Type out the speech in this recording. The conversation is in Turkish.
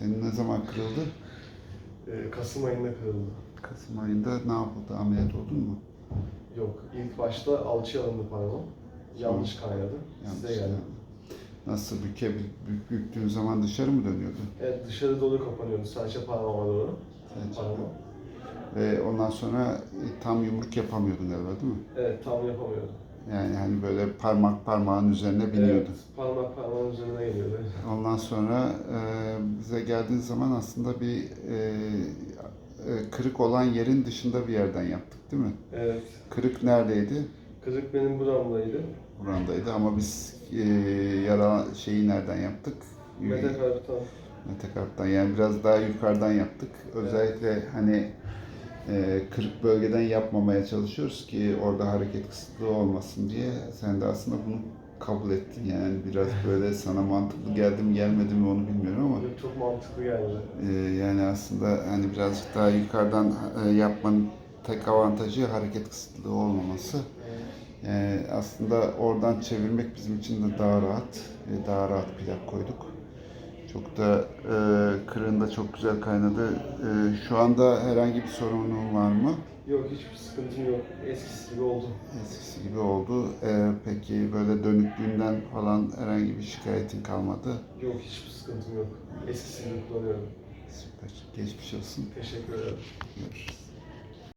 Senin ne zaman kırıldı? Ee, Kasım ayında kırıldı. Kasım ayında ne yapıldı? Ameliyat oldun mu? Yok, ilk başta alçıya alındı parmağım. Yanlış kaynadı. Size geldi. Nasıl büke, bük, büktüğün zaman dışarı mı dönüyordu? Evet, dışarı doğru kapanıyordu serçe parmağıma doğru. Serçe Parmağım. Ve ondan sonra e, tam yumruk yapamıyordun galiba değil mi? Evet, tam yapamıyordum. Yani hani böyle parmak parmağın üzerine biniyordu. Evet, parmak parmağın üzerine geliyordu. Ondan sonra e, bize geldiğin zaman aslında bir e, e, kırık olan yerin dışında bir yerden yaptık değil mi? Evet, Kırık neredeydi? kırık benim buramdaydı. Burandaydı ama biz e, yara şeyi nereden yaptık? Metakarptan. Metakarptan yani biraz daha yukarıdan yaptık. Özellikle hani e, kırık bölgeden yapmamaya çalışıyoruz ki orada hareket kısıtlığı olmasın diye. Sen de aslında bunu kabul ettin yani biraz böyle sana mantıklı geldi mi gelmedi mi onu bilmiyorum ama mantıklı geldi. e, yani aslında hani birazcık daha yukarıdan e, yapmanın tek avantajı hareket kısıtlığı olmaması. Yani aslında oradan çevirmek bizim için de daha rahat. ve Daha rahat plak koyduk. Çok da e, kırığında çok güzel kaynadı. E, şu anda herhangi bir sorunun var mı? Yok, hiçbir sıkıntım yok. Eskisi gibi oldu. Eskisi gibi oldu. E, peki böyle dönüklüğünden falan herhangi bir şikayetin kalmadı. Yok, hiçbir sıkıntım yok. Eskisi gibi kullanıyorum. Süper. Geçmiş olsun. Teşekkür ederim. Görüşürüz.